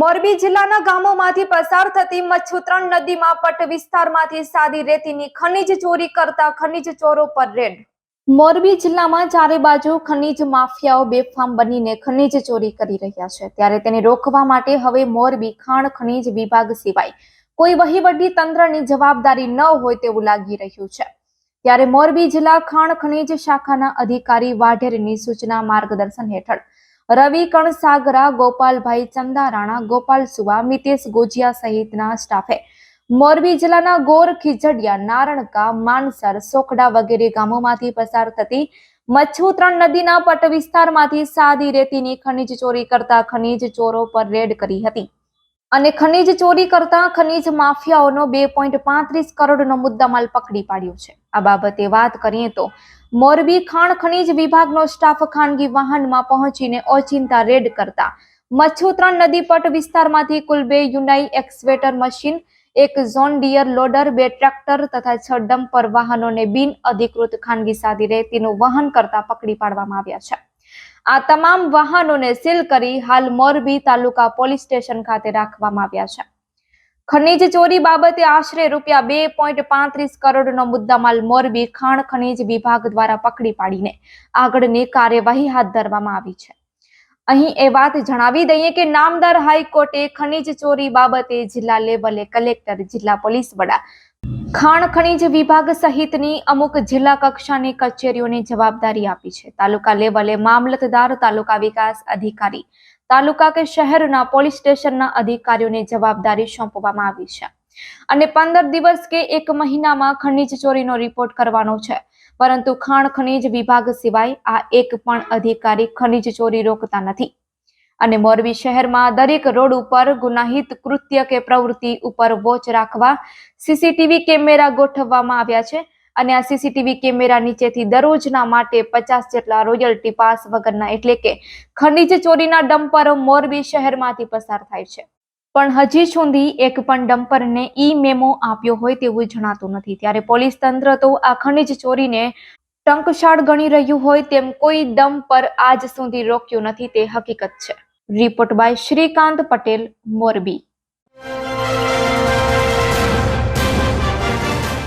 મોરબી જિલ્લાના ગામોમાંથી પસાર થતી મચ્છુત્રણ નદીમાં પટ વિસ્તારમાંથી સાદી રેતીની ખનીજ ચોરી કરતા ખનિજ ચોરો પર રેડ. મોરબી જિલ્લામાં ચારે બાજુ ખનીજ માફિયાઓ બેફામ બનીને ખનીજ ચોરી કરી રહ્યા છે. ત્યારે તેને રોકવા માટે હવે મોરબી ખાણ ખનીજ વિભાગ સિવાય કોઈ વહીવટી તંત્રની જવાબદારી ન હોય તેવું લાગી રહ્યું છે. ત્યારે મોરબી જિલ્લા ખાણ ખનીજ શાખાના અધિકારી વાઢેરની સૂચના માર્ગદર્શન હેઠળ રવિ કણસાગરા, ગોપાલભાઈ ચંદારાણા, ગોપાલ સુવા, મિતેશ ગોજિયા સહિતના સ્ટાફે મોરબી જિલ્લાના ગોર, ખીજડિયા, નારણકા, માનસર, સોખડા વગેરે ગામોમાંથી પસાર થતી મચ્છુત્રણ નદીના પટ વિસ્તારમાંથી સાદી રેતીની ખનીજ ચોરી કરતા ખનીજ ચોરો પર રેડ કરી હતી. અને ખનીજ ચોરી કરતા ખનીજ માફિયાઓનો બે પોઈન્ટ પાંત્રીસ કરોડનો મુદ્દામાલ પકડી પાડ્યો છે. આ બાબતે વાત કરીએ તો મોરબી ખાણ ખનીજ વિભાગનો સ્ટાફ ખાનગી વાહનમાં પહોંચીને ઓચિંતા રેડ કરતા મચ્છુત્રણ નદીપટ વિસ્તારમાંથી કુલ બે યુનાઈ એક્સવેટર મશીન, એક ઝોન ડિયર લોડર, બે ટ્રેક્ટર તથા છ ડમ્પર વાહનોને બિન અધિકૃત ખાનગી સાદી રેતીનું વહન કરતા પકડી પાડવામાં આવ્યા છે. આ તમામ વાહનોને સીલ કરી હાલ મોરબી તાલુકા પોલીસ સ્ટેશન ખાતે રાખવામાં આવ્યા છે. ખનીજ ચોરી બાબતે આશરે રૂપિયા બે પોઈન્ટ પાંત્રીસ કરોડનો મુદ્દામાલ મોરબી ખાણ ખનીજ વિભાગ દ્વારા પકડી પાડીને આગળની કાર્યવાહી હાથ ધરવામાં આવી છે. અહીં એ વાત જણાવી દઈએ કે નામદાર હાઈકોર્ટે ખનીજ ચોરી બાબતે જિલ્લા લેવલે કલેક્ટર, જિલ્લા પોલીસ વડા ખાણ ખનીજ વિભાગ સહિતની અમુક જિલ્લા કક્ષાની કચેરીઓની જવાબદારી આપી છે. તાલુકા લેવલે મામલતદાર, તાલુકા વિકાસ અધિકારી, તાલુકા કે શહેરના પોલીસ સ્ટેશનના અધિકારીઓને જવાબદારી સોંપવામાં આવી છે. અને પંદર દિવસ કે એક મહિનામાં ખનીજ ચોરીનો રિપોર્ટ કરવાનો છે. પરંતુ ખાણ ખનીજ વિભાગ સિવાય આ એક પણ અધિકારી ખનીજ ચોરી રોકતા નથી. અને મોરબી શહેરમાં દરેક રોડ ઉપર ગુનાહિત કૃત્ય કે પ્રવૃત્તિ ઉપર વોચ રાખવા સીસીટીવી કેમેરા ગોઠવવામાં આવ્યા છે. અને આ સીસીટીવી કેમેરા નીચેથી દરરોજના માટે પચાસ જેટલા રોયલ્ટી પાસ વગરના એટલે કે ખનીજ ચોરીના ડમ્પરો મોરબી શહેરમાંથી પસાર થાય છે. પણ હજી સુધી એક પણ ડમ્પરને ઈ મેમો આપ્યો હોય તેવું જણાતું નથી. ત્યારે પોલીસ તંત્ર તો આ ખનીજ ચોરીને ટંકશાળ ગણી રહ્યું હોય તેમ કોઈ ડમ્પર આજ સુધી રોક્યું નથી તે હકીકત છે. Report by Shrikant Patel Morbi